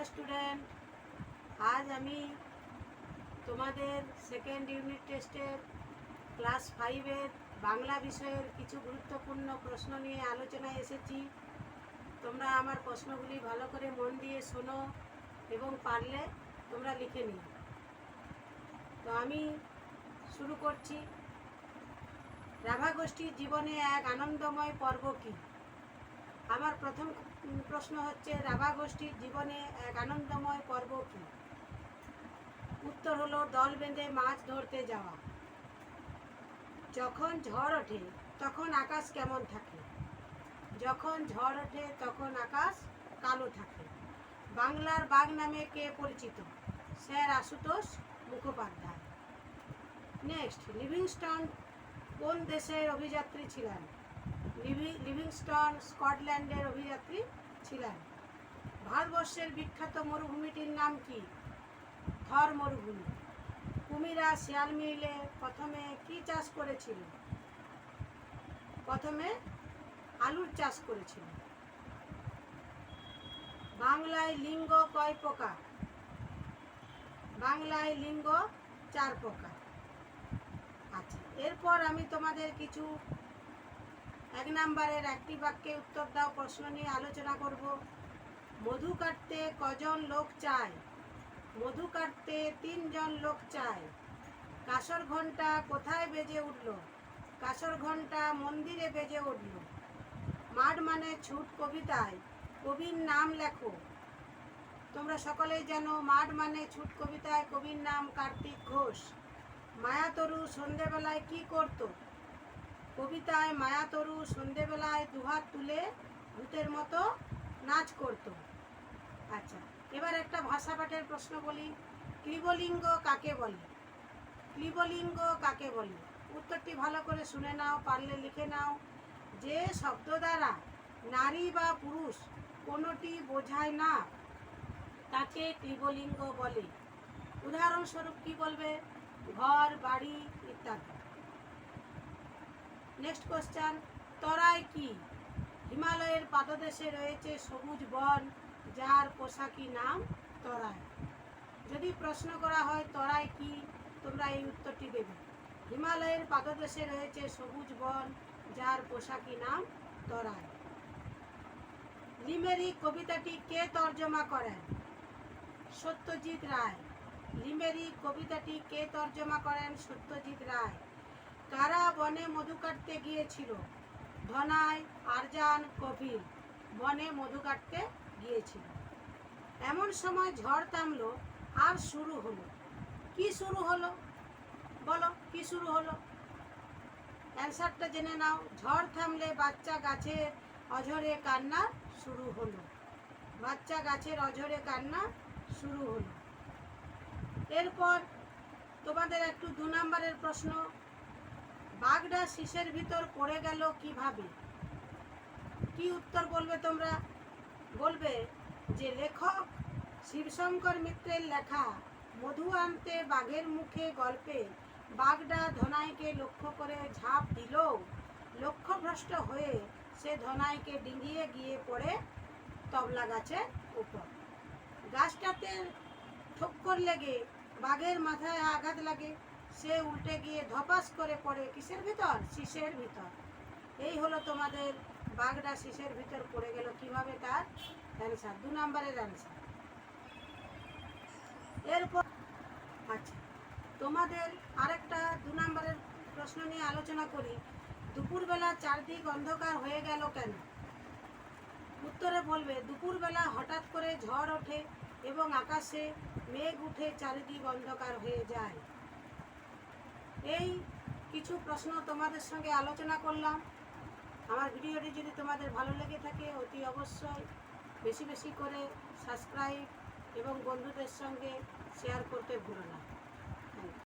Hello student, আজ আমি তোমাদের সেকেন্ড ইউনিট টেস্টের ক্লাস ফাইভের বাংলা বিষয়ের কিছু গুরুত্বপূর্ণ প্রশ্ন নিয়ে আলোচনায় এসেছি। তোমরা আমার প্রশ্নগুলি ভালো করে মন দিয়ে শোনো এবং পারলে তোমরা লিখে নিও। তো আমি শুরু করছি। রাভা গোষ্ঠীর জীবনে এক আনন্দময় পর্ব কী? আমার প্রথম প্রশ্ন হচ্ছে, রাভা গোষ্ঠীর জীবনে এক আনন্দময় পর্ব কী? উত্তর হলো, দল বেঁধে মাছ ধরতে যাওয়া। যখন ঝড় ওঠে, তখন আকাশ কেমন থাকে? যখন ঝড় ওঠে, তখন আকাশ কালো থাকে। বাংলার বাঘ নামে কে পরিচিত? Sir Ashutosh Mukhopadhyay. Next, Livingstone কোন দেশের অভিযাত্রী ছিলেন? লিভিংস্টন, স্কটল্যান্ডের অভিযাত্রী ছিলেন। ভারতবর্ষের বিখ্যাত মরুভূমিটির নাম কি? থর মরুভূমি। কুমিরা শিয়াল মিলে প্রথমে কি চাষ করেছিল? প্রথমে আলুর চাষ করেছিল। বাংলায় লিঙ্গ কয় প্রকার? বাংলায় লিঙ্গ চার প্রকার। আচ্ছা এরপর আমি তোমাদের কিছু এক নম্বরের একটি বাক্যে উত্তর দাও, প্রশ্ন নিয়ে আলোচনা করব। মধু কাটতে কজন লোক চায়? মধু কাটতে তিনজন লোক চায়। কাসর ঘণ্টা কোথায় বেজে উঠল? কাসর ঘণ্টা মন্দিরে বেজে উঠল। মাঠ মানে ছুট কবিতায়, কবির নাম লেখো। তোমরা সকলেই জানো, মাঠ মানে ছুট কবিতায় কবির নাম কার্তিক ঘোষ। মায়াতরু সন্ধেবেলায় কি করতো? কবিতায় মায়াতরু সন্ধেবেলায় দুহাত তুলে ভূতের মতো নাচ করত। আচ্ছা এবার একটা ভাষা পাঠের প্রশ্ন বলি। ক্লিবলিঙ্গ কাকে বলে? ক্লিবলিঙ্গ কাকে বলে? উত্তরটি ভালো করে শুনে নাও, পারলে লিখে নাও। যে শব্দ দ্বারা নারী বা পুরুষ কোনোটি বোঝায় না, তাকে ক্লিবলিঙ্গ বলে। উদাহরণস্বরূপ কি বলবে? ঘর, বাড়ি ইত্যাদি। নেক্সট কোশ্চেন তরাই কি? হিমালয়ের পাদদেশে রয়েছে সবুজ বন, যার পোশাকি নাম তরাই। যদি প্রশ্ন করা হয় তরাই কি, তোমরা এই উত্তরটি দেবে। হিমালয়ের পাদদেশে রয়েছে সবুজ বন, যার পোশাকি নাম তরাই। লিমেরিক কবিতাটি কে তর্জমা করেন? সত্যজিৎ রায়। লিমেরিক কবিতাটি কে তর্জমা করেন? সত্যজিৎ রায়। কারা বনে মধু কাটতে গিয়েছিল? ধনায় আরজান, কপিল বনে মধু কাটতে গিয়েছিল। এমন সময় ঝড় থামলো, আর শুরু হলো। কি শুরু হলো? বলো, কি শুরু হলো? অ্যান্সারটা জেনে নাও। ঝড় থামলে বাচ্চা গাছের অঝরে কান্না শুরু হলো। বাচ্চা গাছের অঝরে কান্না শুরু হলো। এরপর তোমাদের একটু দু নম্বরের প্রশ্ন। বাঘটা শীষের ভিতর পড়ে গেল কীভাবে? কি উত্তর বলবে তোমরা? বলবে যে লেখক শিবশঙ্কর মিত্রের লেখা মধু আনতে বাঘের মুখে গল্পে বাঘটা ধনাইকে লক্ষ্য করে ঝাঁপ দিল। লক্ষ্যভ্রষ্ট হয়ে সে ধনাইকে ডিঙিয়ে গিয়ে পড়ে তবলা গাছের উপর। গাছটাতে ঠোক্কর লেগে বাঘের মাথায় আঘাত লাগে। সে উল্টে গিয়ে ধপাস করে পড়ে কিসের ভিতর? শীষের ভিতর। এই হলো তোমাদের বাঘটা শীষের ভিতর পড়ে গেল কীভাবে তার অ্যান্সার দু নম্বরের অ্যান্সার এরপর আচ্ছা তোমাদের আরেকটা দু নম্বরের প্রশ্ন নিয়ে আলোচনা করি। দুপুরবেলা চারদিক অন্ধকার হয়ে গেল কেন? উত্তরে বলবে, দুপুরবেলা হঠাৎ করে ঝড় ওঠে এবং আকাশে মেঘ উঠে চারিদিক অন্ধকার হয়ে যায়। এই কিছু প্রশ্ন তোমাদের সঙ্গে আলোচনা করলাম। আমার ভিডিওটি যদি তোমাদের ভালো লেগে থাকে, অতি অবশ্যই বেশি বেশি করে সাবস্ক্রাইব এবং বন্ধুদের সঙ্গে শেয়ার করতে ভুলো না।